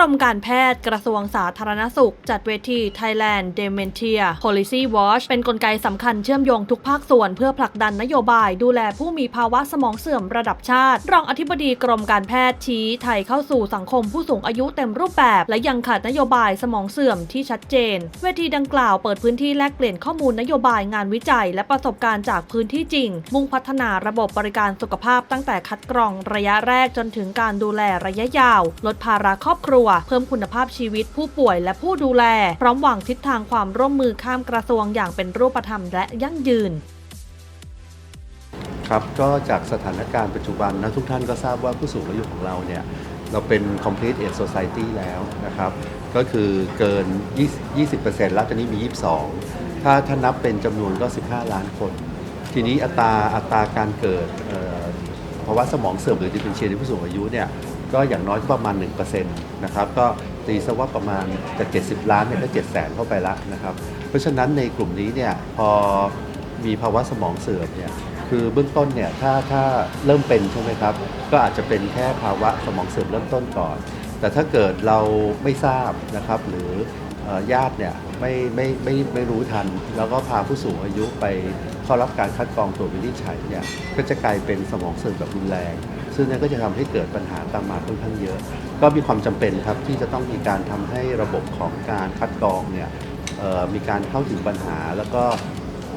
รมการแพทย์กระทรวงสาธารณสุข จัดเวที Thailand Dementia Policy Watch เป็นนกลไกสำคัญเชื่อมโยงทุกภาคส่วน เพื่อผลักดันนโยบายดูแลผู้มีภาวะสมองเสื่อมระดับชาติ รองอธิบดีกรมการแพทย์ชี้ไทยเข้าสู่สังคมผู้สูงอายุเต็มรูปแบบ และยังขาดนโยบายสมองเสื่อมที่ชัดเจน เวทีดังกล่าวเปิดพื้นที่แลกเปลี่ยนข้อมูลนโยบายงานวิจัย และประสบการณ์จากพื้นที่จริง มุ่งพัฒนาระบบบริการสุขภาพตั้งแต่คัดกรองระยะแรกจนถึงการดูแลระยะยาว ลดภาระครอบครัวเพิ่มคุณภาพชีวิตผู้ป่วยและผู้ดูแล พร้อมวางทิศทางความร่วมมือข้ามกระทรวงอย่างเป็นรูปธรรมและยั่งยืนครับก็จากสถานการณ์ปัจจุบันนะทุกท่านก็ทราบว่าผู้สูงอายุของเราเนี่ยเราเป็น complete age society แล้วนะครับก็คือเกิน 20%แล้วตอนนี้มี 22 ถ้าถ้านับเป็นจำนวนก็ 15 ล้านคน ทีนี้อัตราอัตราการเกิดเอ่อภาวะสมองเสื่อมหรือดิเ e นเชียในผู้สูงอายุเนี่ย ก็อย่างน้อยก็ประมาณ1%นะครับก็ตีซะว่าประมาณจาก 70 ล้านเนี่ยก็7แสนเข้าไปละนะครับ เพราะฉะนั้นในกลุ่มนี้เนี่ยพอมีภาวะสมองเสื่อมเนี่ยคือเบื้องต้นเนี่ยถ้าถ้าเริ่มเป็นใช่ไหมครับ ก็อาจจะเป็นแค่ภาวะสมองเสื่อมเริ่มต้นก่อน แต่ถ้าเกิดเราไม่ทราบนะครับหรือเอ่อญาติเนี่ยไม่ไม่ไม่ไม่รู้ทัน แล้วก็พาผู้สูงอายุไปเข้ารับการคัดกรองตรวจวินิจฉัยเนี่ยก็จะกลายเป็นสมองเสื่อมแบบรุนแรง ซึ่งนั่นก็จะทำให้เกิดปัญหาตามมาค่อนข้างเยอะ ก็มีความจำเป็นครับที่จะต้องมีการทำให้ระบบของการคัดกรองเนี่ยมีการเข้าถึงปัญหาแล้วก็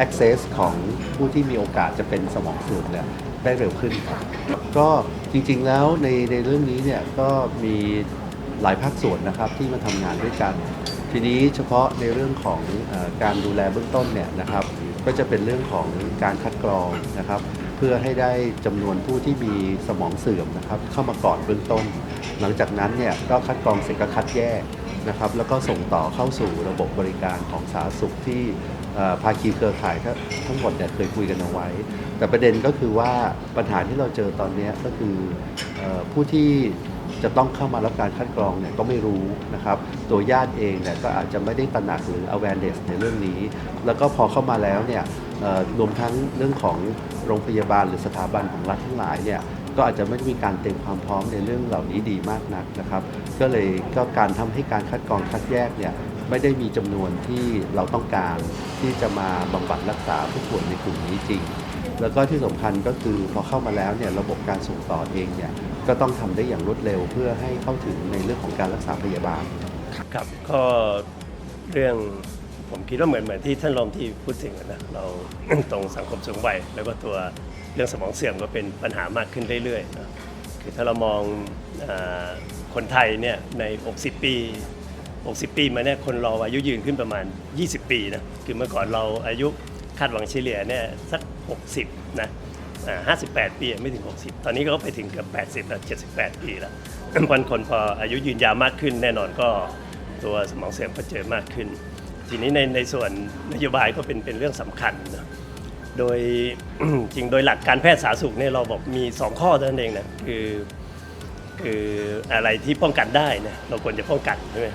access ของผู้ที่มีโอกาสจะเป็นสมองเสื่อมเนี่ยได้เร็วขึ้นครับก็จริงๆแล้วในในเรื่องนี้เนี่ยก็มีหลายภาคส่วนนะครับที่มาทำงานด้วยกัน ทีนี้เฉพาะในเรื่องของอการดูแลเบื้องต้นเนี่ยนะครับ ก็จะเป็นเรื่องของการคัดกรองนะครับ พื่อให้ได้จำนวนผู้ที่มีสมองเสื่อมนะครับเข้ามาก่อนเบื้องต้น หลังจากนั้นเนี่ยก็คัดกรองเสร็จก็คัดแยกนะครับแล้วก็ส่งต่อเข้าสู่ระบบบริการของสาธารณสุขที่ภาคีเครือข่ายทั้งทั้งหมดเนี่ยเคยคุยกันเอาไว้ แต่ประเด็นก็คือว่าปัญหาที่เราเจอตอนนี้ก็คืออผู้ที่จะต้องเข้ามารับการคัดกรองเนี่ยก็ไม่รู้นะครับ ตัวญาติเองเนี่ยก็อาจจะไม่ได้ตระหนักหรือ awareness ในเรื่องนี้ แล้วก็พอเข้ามาแล้วเนี่ยรวมทั้งเรื่องของ โรงพยาบาลหรือสถาบันของรัฐทั้งหลายเนี่ยก็อาจจะไม่ได้มีการเตรียมความพร้อมในเรื่องเหล่านี้ดีมากนักนะครับ ก็เลยก็การทำให้การคัดกรองคัดแยกเนี่ยไม่ได้มีจำนวนที่เราต้องการที่จะมาบำบัดรักษาผู้ป่วยในกลุ่มนี้จริง แล้วก็ที่สำคัญก็คือพอเข้ามาแล้วเนี่ยระบบการส่งต่อเองเนี่ยก็ต้องทำได้อย่างรวดเร็วเพื่อให้เข้าถึงในเรื่องของการรักษาพยาบาลครับก็เรื่อง ผมคิดว่าเหมือนเหมือนที่ท่านรองที่พูดถึงนะเราตรงสังคมสูงวัยแล้วก็ตัวเรื่องสมองเสื่อมก็เป็นปัญหามากขึ้นเรื่อยๆนะคือถ้าเรามองอคนไทยเนี่ยใน 60 ปี 60 ปีมาเนี่ยคนเราอายุยืนขึ้นประมาณ 20 ปีนะคือเมื่อก่อนเราอายุคาดหวังเฉลี่ยเนี่ยสัก 60 นะ58 ปีไม่ถึง 60 ตอนนี้ก็ไปถึงเกือบ80แล้ว78 ปีแล้ววันคนพออายุยืนยาวมากขึ้น แน่นอนก็ตัวสมองเสื่อมก็เจอมากขึ้น ทีนี้ในในส่วนนโยบายก็เป็นเป็นเรื่องสำคัญนะโดยจริงโดยหลักการแพทย์สาธารณสุขเนี่ยเราบอกมี 2 ข้อเท่านั้นเองนะคือคืออะไรที่ป้องกันได้นะเราควรจะป้องกันใช่ไหม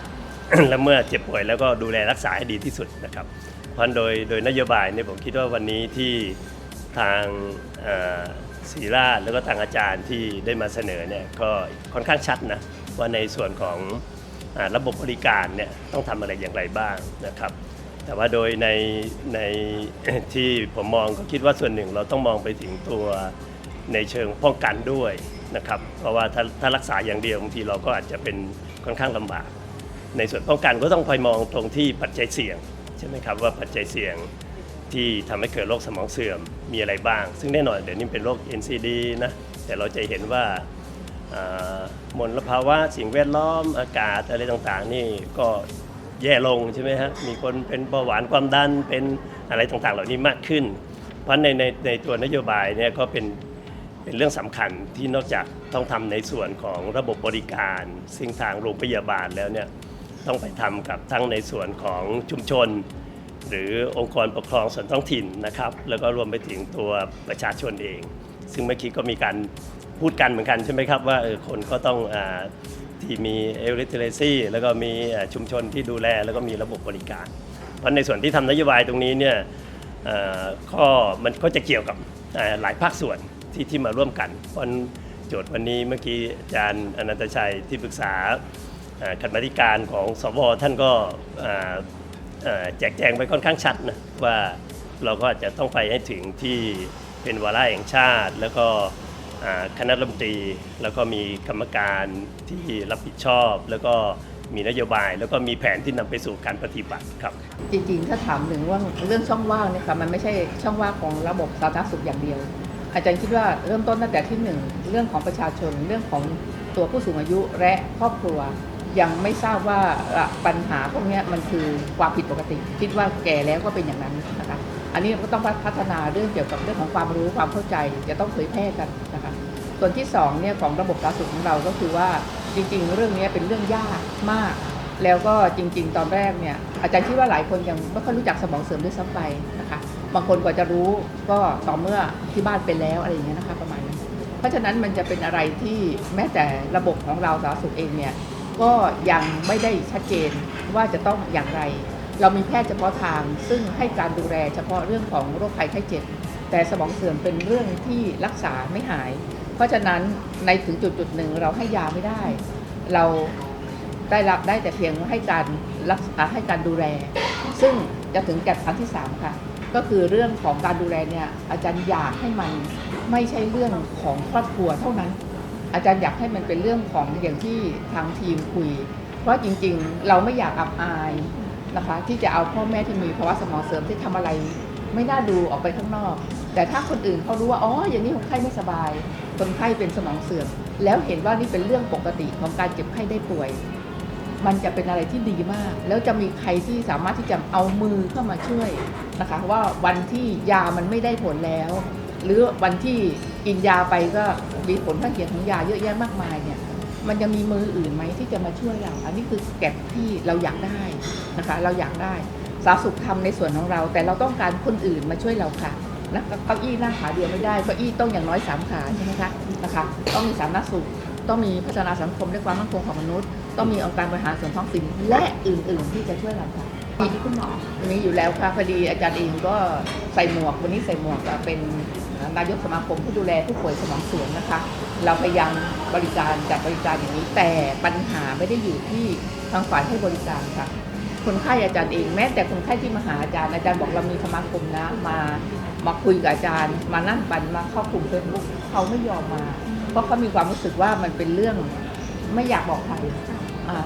แล้วเมื่อเจ็บป่วยแล้วก็ดูแลรักษาให้ดีที่สุดนะครับ เพราะฉะนั้นโดยโดยนโยบายเนี่ยผมคิดว่าวันนี้ที่ทางศรีราชแล้วก็ทางอาจารย์ที่ได้มาเสนอเนี่ยก็ค่อนข้างชัดนะว่าในส่วนของ ระบบบริการเนี่ยต้องทำอะไรอย่างไรบ้างนะครับ แต่ว่าโดยในในที่ผมมองก็คิดว่าส่วนหนึ่งเราต้องมองไปถึงตัวในเชิงป้องกันด้วยนะครับ เพราะว่าถ้าถ้ารักษาอย่างเดียวบางทีเราก็อาจจะเป็นค่อนข้างลำบาก ในส่วนป้องกันก็ต้องคอยมองตรงที่ปัจจัยเสี่ยงใช่ไหมครับว่าปัจจัยเสี่ยงที่ทำให้เกิดโรคสมองเสื่อมมีอะไรบ้าง ซึ่งแน่นอนเดี๋ยวนี้เป็นโรค NCD นะแต่เราจะเห็นว่า มลภาวะสิ่งแวดล้อมอากาศอะไรต่างๆ นี่ก็แย่ลงใช่ไหมฮะมีคนเป็นเบาหวานความดันเป็นอะไรต่างๆ เหล่านี้มากขึ้น เพราะในในในตัวนโยบายเนี่ยก็เป็นเป็นเรื่องสำคัญที่นอกจากต้องทำในส่วนของระบบบริการ ซึ่งทางโรงพยาบาลแล้วเนี่ยต้องไปทำกับทั้งในส่วนของชุมชน หรือองค์กรปกครองส่วนท้องถิ่นนะครับ แล้วก็รวมไปถึงตัวประชาชนเอง ซึ่งเมื่อกี้ก็มีการ พูดกันเหมือนกันใช่ไหมครับว่าเออคนก็ต้องอาที่มีเอลิเทเรซีแล้วก็มีอ่าชุมชนที่ดูแลแล้วก็มีระบบบริการ เพราะในส่วนที่ทำนโยบายตรงนี้เนี่ยเอ่อข้อมันก็จะเกี่ยวกับเอ่อหลายภาคส่วนที่ที่มาร่วมกันเพราะโจทย์วันนี้เมื่อกี้อาจารย์อนันตชัยที่ปรึกษาอ่ากรรมาธิการของสวท่านก็อ่าอ่าแจกแจงไปค่อนข้างชัดนะว่าเราก็จะต้องไปให้ถึงที่เป็นวาระแห่งชาติ แล้วก็ คณะรัฐมนตรี แล้วก็มีกรรมการที่รับผิดชอบ แล้วก็มีนโยบาย แล้วก็มีแผนที่นำไปสู่การปฏิบัติครับ จริงๆ ถ้าถามถึงว่าเรื่องช่องว่างเนี่ยค่ะมันไม่ใช่ช่องว่างของระบบสาธารณสุขอย่างเดียว อาจารย์คิดว่าเริ่มต้นตั้งแต่ที่หนึ่งเรื่องของประชาชนเรื่องของตัวผู้สูงอายุและครอบครัว ยังไม่ทราบว่าปัญหาพวกเนี้ยมันคือความผิดปกติ คิดว่าแก่แล้วก็เป็นอย่างนั้นนะคะ อันนี้ก็ต้องพัฒนาเรื่องเกี่ยวกับเรื่องของความรู้ความเข้าใจจะต้องเผยแพร่กันนะคะส่วนที่สองเนี่ยของระบบสาธารณสุขของเราก็คือว่าจริง ๆ เรื่องนี้เป็นเรื่องยากมาก แล้วก็จริง ๆ ตอนแรกเนี่ยอาจารย์คิดว่าหลายคนยังไม่ค่อยรู้จักสมองเสริมด้วยซ้ำไปนะคะบางคนกว่าจะรู้ก็ต่อเมื่อที่บ้านเป็นแล้วอะไรอย่างเงี้ยนะคะประมาณนั้นเพราะฉะนั้นมันจะเป็นอะไรที่แม้แต่ระบบของเราสาธารณสุขเองเนี่ยก็ยังไม่ได้ชัดเจนว่าจะต้องอย่างไร เรามีแพทย์เฉพาะทางซึ่งให้การดูแลเฉพาะเรื่องของโรคภัยไข้เจ็บ แต่สมองเสื่อมเป็นเรื่องที่รักษาไม่หาย เพราะฉะนั้นในถึงจุดจุดหนึ่งเราให้ยาไม่ได้ เราได้รับได้แต่เพียงให้การรักษาให้การดูแล ซึ่งจะถึงแก่อันที่ 3 ค่ะ ก็คือเรื่องของการดูแลเนี่ยอาจารย์อยากให้มันไม่ใช่เรื่องของครอบครัวเท่านั้น อาจารย์อยากให้มันเป็นเรื่องของอย่างที่ทางทีมคุย เพราะจริงๆ เราไม่อยากอับอาย นะคะ ที่จะเอาพ่อแม่ที่มีภาวะสมองเสื่อมที่ทำอะไร ไม่น่าดูออกไปข้างนอก แต่ถ้าคนอื่นเขารู้ว่าอ๋ออย่างนี้คนไข้ไม่สบาย คนไข้เป็นสมองเสื่อม แล้วเห็นว่านี่เป็นเรื่องปกติของการเจ็บไข้ได้ป่วย มันจะเป็นอะไรที่ดีมาก แล้วจะมีใครที่สามารถที่จะเอามือเข้ามาช่วยนะคะ ว่าวันที่ยามันไม่ได้ผลแล้ว หรือวันที่กินยาไปก็มีผลข้างเคียงของยาเยอะแยะมากมายเนี่ย มันจะมีมืออื่นไหมที่จะมาช่วยเรา อันนี้คือแก็บที่เราอยากได้นะคะ เราอยากได้สาธารณสุขทำในส่วนของเรา แต่เราต้องการคนอื่นมาช่วยเราค่ะนะเก้าอี้นั่งขาเดียวไม่ได้เก้าอี้ต้องอย่างน้อยสามขาใช่ไหมคะนะคะต้องมีสาธารณสุขต้องมีพัฒนาสังคมและความมั่นคงของมนุษย์ ต้องมีองค์การบริหารส่วนท้องถิ่นและอื่น ๆ ที่จะช่วยเราค่ะมีที่คุณหมอมีอยู่แล้วค่ะพอดีอาจารย์เองก็ใส่หมวกวันนี้ใส่หมวกเป็นนายกสมาคมผู้ดูแลผู้ป่วยสมองเสื่อมนะคะ เราพยายามบริการจัดบริการอย่างนี้ แต่ปัญหาไม่ได้อยู่ที่ทางฝ่ายให้บริการค่ะ คนไข้อาจารย์เองแม้แต่คนไข้ที่มาหาอาจารย์อาจารย์บอกเรามีสมาคมนะมามาคุยกับอาจารย์ มานั่งปันมาเข้ากลุ่มเฟซบุ๊กเขาไม่ยอมมา เพราะเขามีความรู้สึกว่ามันเป็นเรื่องไม่อยากบอกใคร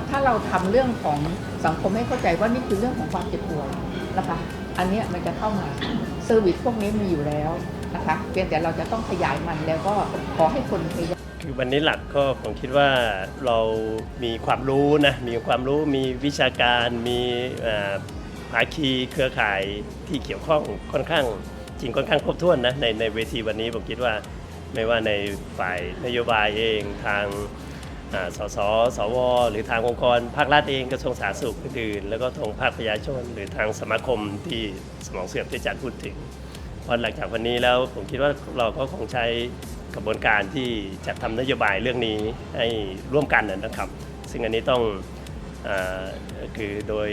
ถ้าเราทำเรื่องของสังคมให้เข้าใจว่านี่คือเรื่องของความเจ็บป่วยนะคะ อันนี้มันจะเข้ามาเซอร์วิสพวกนี้มีอยู่แล้ว นะคะเพียงแต่เราจะต้องขยายมันแล้วก็ขอให้คนพยายามคือวันนี้หลักก็ผมคิดว่าเรามีความรู้นะมีความรู้มีวิชาการมีภาคีเครือข่ายที่เกี่ยวข้องค่อนข้างจริงค่อนข้างครบถ้วนนะในในเวทีวันนี้ผมคิดว่าไม่ว่าในฝ่ายนโยบายเองทางสสสว หรือทางองค์กรภาครัฐเองกระทรวงสาธารณสุขอื่น แล้วก็ทางภาคประชาชน หรือทางสมาคมที่สมองเสื่อมที่อาจารย์พูดถึง พอหลังจากวันนี้แล้วผมคิดว่าเราก็คงใช้กระบวนการที่จะทำนโยบายเรื่องนี้ให้ร่วมกันนะครับ ซึ่งอันนี้ต้องอคือโดย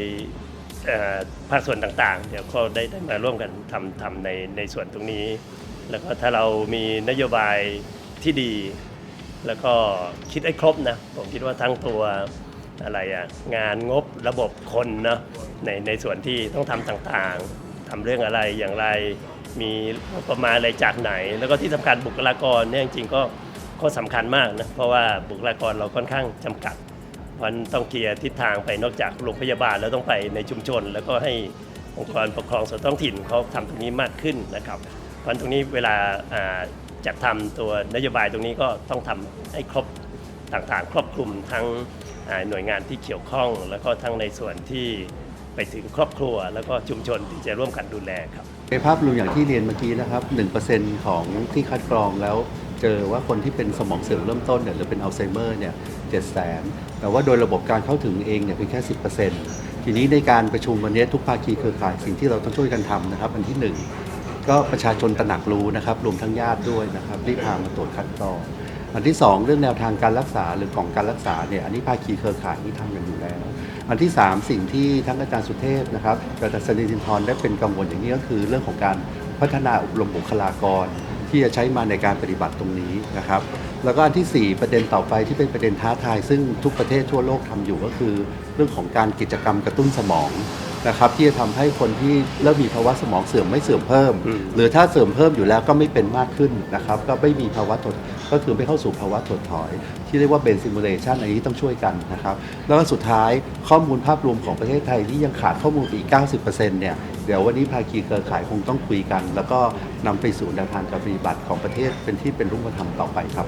ภาคส่วนต่างๆ เดี๋ยวก็ได้ได้มาร่วมกันทำทำในในส่วนตรงนี้ แล้วก็ถ้าเรามีนโยบายที่ดี แล้วก็คิดให้ครบนะ ผมคิดว่าทั้งตัวอะไรอะงานงบระบบคนเนาะในในส่วนที่ต้องทำต่างๆทำเรื่องอะไรอย่างไร มีประมาณอะไรจากไหน แล้วก็ที่สำคัญบุคลากรเนี่ยจริงๆก็ก็สำคัญมากนะเพราะว่าบุคลากรเราค่อนข้างจำกัดมันต้องเคลียร์ทิศทางไปนอกจากโรงพยาบาลแล้วต้องไปในชุมชน แล้วก็ให้องค์กรปกครองส่วนท้องถิ่นเขาทำตรงนี้มากขึ้นนะครับเพราะตรงนี้เวลาจัดทำตัวนโยบายตรงนี้ก็ต้องทำให้ครบต่างๆ ครอบคลุมทั้งหน่วยงานที่เกี่ยวข้อง แล้วก็ทั้งในส่วนที่ ไปถึงครอบครัว แล้วก็ชุมชนที่จะร่วมกันดูแลครับ ในภาพรวมอย่างที่เรียนเมื่อกี้นะครับ 1%ของที่คัดกรองแล้วเจอว่าคนที่เป็นสมองเสื่อมเริ่มต้นเนี่ยหรือเป็นอัลไซเมอร์เนี่ยเจ็ดแสนแต่ว่าโดยระบบการเข้าถึงเองเนี่ยเพียงแค่ 10%ทีนี้ในการประชุมวันนี้ทุกภาคีเครือข่ายสิ่งที่เราต้องช่วยกันทำนะครับอันที่หนึ่งก็ประชาชนตระหนักรู้นะครับรวมทั้งญาติด้วยนะครับรีบพามาตรวจคัดกรอง อันที่สองเรื่องแนวทางการรักษาหรือกล่องการรักษาเนี่ยอันนี้ภาคีเครือข่ายที่ทำกันอยู่แล้ว อันที่สามสิ่งที่ทั้งอาจารย์สุเทพนะครับอาจารย์สนิทินทรได้เป็นกังวลอย่างนี้ก็คือเรื่องของการพัฒนาอบรมบุคลากร ที่จะใช้มาในการปฏิบัติตรงนี้นะครับแล้วก็อันที่ 4 ประเด็นต่อไปที่เป็นประเด็นท้าทาย ซึ่งทุกประเทศทั่วโลกทำอยู่ก็คือ เรื่องของการกิจกรรมกระตุ้นสมองนะครับที่จะทำให้คนที่เริ่มมีภาวะสมองเสื่อมไม่เสื่อมเพิ่มมหรือถ้าเสื่อมเพิ่มอยู่แล้วก็ไม่เป็นมากขึ้นนะครับก็ไม่มีภาวะถด ก็คือไม่เข้าสู่ภาวะถดถอย ที่เรียกว่าเบนซิมูเลชันอันนี้ต้องช่วยกันนะครับ แล้วก็สุดท้ายข้อมูลภาพรวมของประเทศไทยที่ยังขาดข้อมูลอีก 90%เนี่ยเดี๋ยววันนี้ภาคีเครือข่ายคงต้องคุยกัน แล้วก็นำไปสู่แนวทางการปฏิบัติของประเทศเป็นที่เป็นรูปธรรมต่อไปครับ